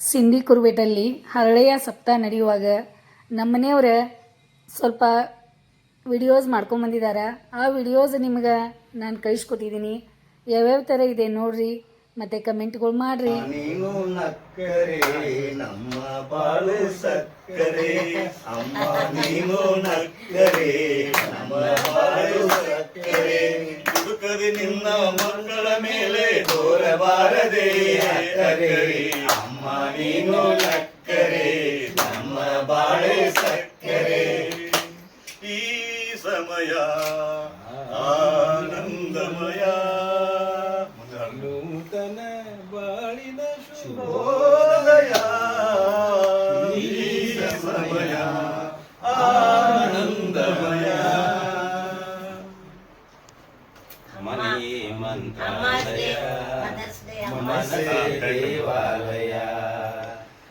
ಸಿಂಧಿ ಕುರುವೆಟಲ್ಲಿ ಹರಳೆಯ ಸಪ್ತಾಹ ನಡೆಯುವಾಗ ನಮ್ಮನೆಯವ್ರ ಸ್ವಲ್ಪ ವಿಡಿಯೋಸ್ ಮಾಡ್ಕೊಂಬಂದಿದ್ದಾರೆ ಆ ವಿಡಿಯೋಸ್ ನಿಮ್ಗೆ ನಾನು ಕಳಿಸ್ಕೊಟ್ಟಿದ್ದೀನಿ ಯಾವ್ಯಾವ ಥರ ಇದೆ ನೋಡ್ರಿ, ಮತ್ತು ಕಮೆಂಟ್ಗಳು ಮಾಡಿರಿ. ನಿನ್ನ ಮಕ್ಕಳ ಮೇಲೆ ತೋರಬಾರದೆ ಅಕ್ಕರೆ ಲಕ್ಕರೆ ನಮ್ಮ ಬಾಳೆ ಸಕ್ಕರೆ. ಈ ಸಮಯ ಆನಂದಮಯ. ನೂತನ ಬಾಳಿನ ಶುಭೋದಯ. ಈ ಸಮಯ ಮನಸೇ ದೇವಾಲಯ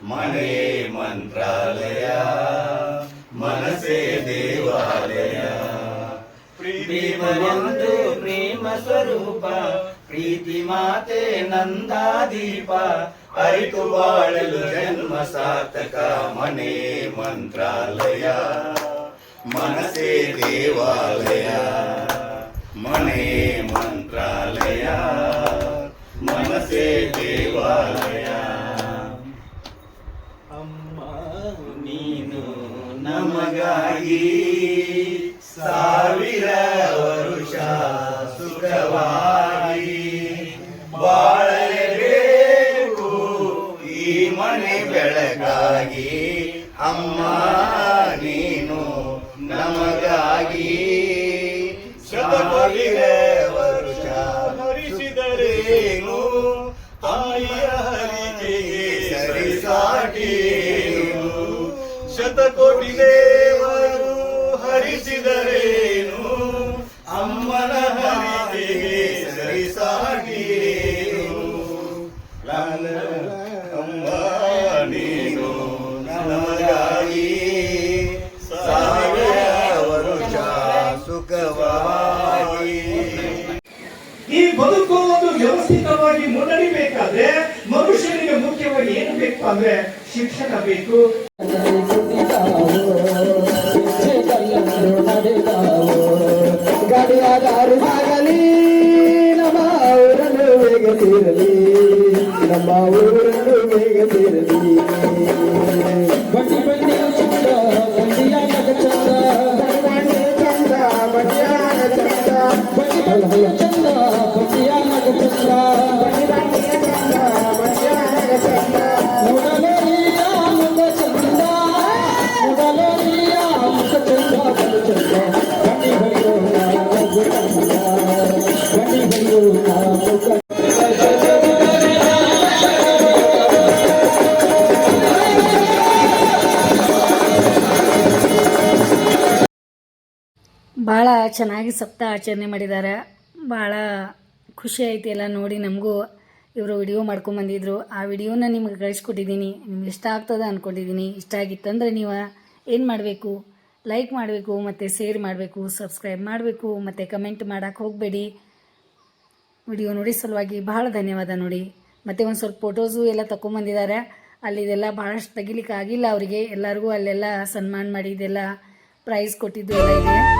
ಮನೆ ಮಂತ್ರಾಲಯ ಮನಸೇ ದೇವಾಲಯ ಪ್ರೇಮವೆಂದು ಪ್ರೇಮ ಸ್ವರೂಪ ಪ್ರೀತಿ ಮಾತೆ ನಂದಾದೀಪ ಅರಿತು ಬಾಳಲು ಜನ್ಮ ಸಾರ್ಥಕ ಮನೆ ಮಂತ್ರಾಲಯ ಮನಸೇ ದೇವಾಲಯ ಮನೆ ದೇವಾಲಯ. ಅಮ್ಮ, ನೀನು ನಮಗಾಗಿ ಸಾವಿರ ವರುಷ ಸುಖವಾಗಿ ಬಾಳಲೇಬೇಕು ಈ ಮನೆ ಬೆಳಗಾಗಿ ಅಮ್ಮ, ನೀನು ನಮಗಾಗಿ ಸಾವಿರ ವರುಷ ಹರಿಸಿದರೇನು ಶತಕೋಟಿ ದೇವರು ಈ ಬದುಕು ಒಂದು ವ್ಯವಸ್ಥಿತವಾಗಿ ಮುನ್ನಡಿಬೇಕಾದ್ರೆ ಮನುಷ್ಯನಿಗೆ ಮುಖ್ಯವಾಗಿ ಏನು ಬೇಕು ಅಂದ್ರೆ ಶಿಕ್ಷಣ ಬೇಕು. ನಮ್ಮ ಊರನ್ನು ಬೇಗ ಸೇರಲಿ? ಭಾಳ ಚೆನ್ನಾಗಿ ಸಪ್ತ ಆಚರಣೆ ಮಾಡಿದ್ದಾರೆ. ಭಾಳ ಖುಷಿ ಐತಿ ಎಲ್ಲ ನೋಡಿ ನಮಗೂ ಇವರು ವಿಡಿಯೋ ಮಾಡ್ಕೊಂಬಂದಿದ್ರು ಆ ವಿಡಿಯೋನ ನಿಮ್ಗೆ ಕಳಿಸ್ಕೊಟ್ಟಿದ್ದೀನಿ. ನಿಮ್ಗೆ ಇಷ್ಟ ಆಗ್ತದೆ ಅಂದ್ಕೊಂಡಿದ್ದೀನಿ ಇಷ್ಟ ಆಗಿತ್ತಂದರೆ ನೀವು ಏನು ಮಾಡಬೇಕು? ಲೈಕ್ ಮಾಡಬೇಕು ಮತ್ತು ಶೇರ್ ಮಾಡಬೇಕು ಸಬ್ಸ್ಕ್ರೈಬ್ ಮಾಡಬೇಕು ಮತ್ತು ಕಮೆಂಟ್ ಮಾಡೋಕ್ಕೆ ಹೋಗಬೇಡಿ. ವಿಡಿಯೋ ನೋಡಿ ಸಲುವಾಗಿ ಭಾಳ ಧನ್ಯವಾದ ನೋಡಿ. ಮತ್ತು ಒಂದು ಸ್ವಲ್ಪ ಫೋಟೋಸು ಎಲ್ಲ ತಗೊಂಬಂದಿದ್ದಾರೆ ಅಲ್ಲಿ ಇದೆಲ್ಲ ಭಾಳಷ್ಟು ತೆಗಿಲಿಕ್ಕೆ ಆಗಿಲ್ಲ ಅವರಿಗೆ. ಎಲ್ಲರಿಗೂ ಅಲ್ಲೆಲ್ಲ ಸನ್ಮಾನ ಮಾಡಿದ್ದೆಲ್ಲ ಪ್ರೈಸ್ ಕೊಟ್ಟಿದ್ದು ಎಲ್ಲ ಇದೆ.